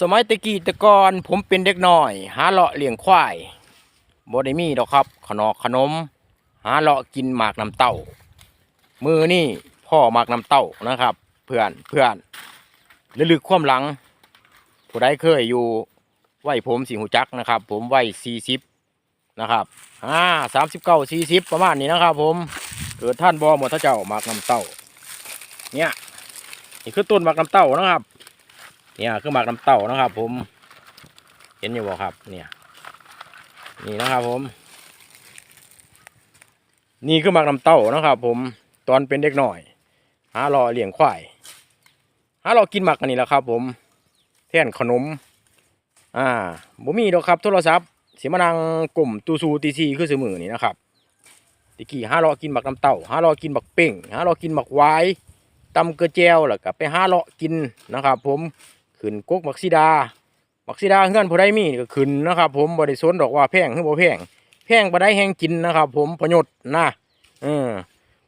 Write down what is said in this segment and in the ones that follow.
สมัยตะกี้ตะกอนผมเป็นเด็กน้อย หาเลาะเลี้ยงควายบ่ได้มีดอกครับ ขนอขนม หาเลาะกินหมากน้ำเต้า มือนี่พ่อหมากน้ำเต้านะครับ เพื่อนเพื่อนลึกๆความหลังผู้ใดเคยอยู่ไหวผมสีหูจักนะครับ ผมไหวสี่สิบนะครับอ่าสามสิบเก้าสี่สิบประมาณนี้นะครับผมเกิดท่านบอหมดท่าเจ้าหมากน้ำเต้า เนี่ยนี่คือต้นหมากน้ำเต้านะครับ เนี่ยคือหมากน้ำเต้านะครับ ผม เห็นอยู่บ่ครับ เนี่ย นี่นะครับผม นี่คือหมากน้ำเต้านะครับ ผมตอนเป็นเด็กหน่อยหารอเลี้ยงควายหารอกินหมักกันนี่แหละครับ ผมแทนขนม อ่าบ่มีดอกครับ โทรศัพท์เสิมานังกลุ่มตูซูตีซีคือสมือนี่นะครับตะกี้ห้ารอกินหมักน้ำเต้าห้ารอกินหมักเป่งห้ารอกินหมักหวายตำกระเจียวแล้วก็ไปห้าเลาะกินนะครับ ผม ขึ้นกกมักซีดามักซีดาเงื่อนผู้ใดมีก็ขึ้นนะครับ ผมบ่ได้สนดอกว่าแพงหรือบ่แพงแพงบ่ได้แห้งกินนะครับ ผมประโยชน์นะเออ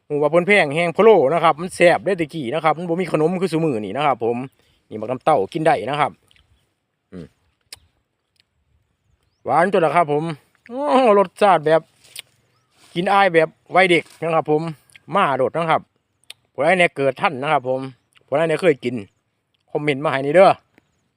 หมูว่าพิ่นแพงแห้งพะโล้นะครับมันแซ่บได้ตะกี้นะครับมันบ่มีขนมคือสมือนี่นะครับ ผมนี่มักน้ำเต้ากินได้นะครับหวานจุนละครับ ผมรสชาติแบบ กินอายแบบวัยเด็กนะครับ ผมมาโดดนะครับผู้ใดเนี่ยเกิดท่านนะครับ ผมผู้ใดเนี่ยเคยกินคอมเมนต์มาให้นี่เด้อ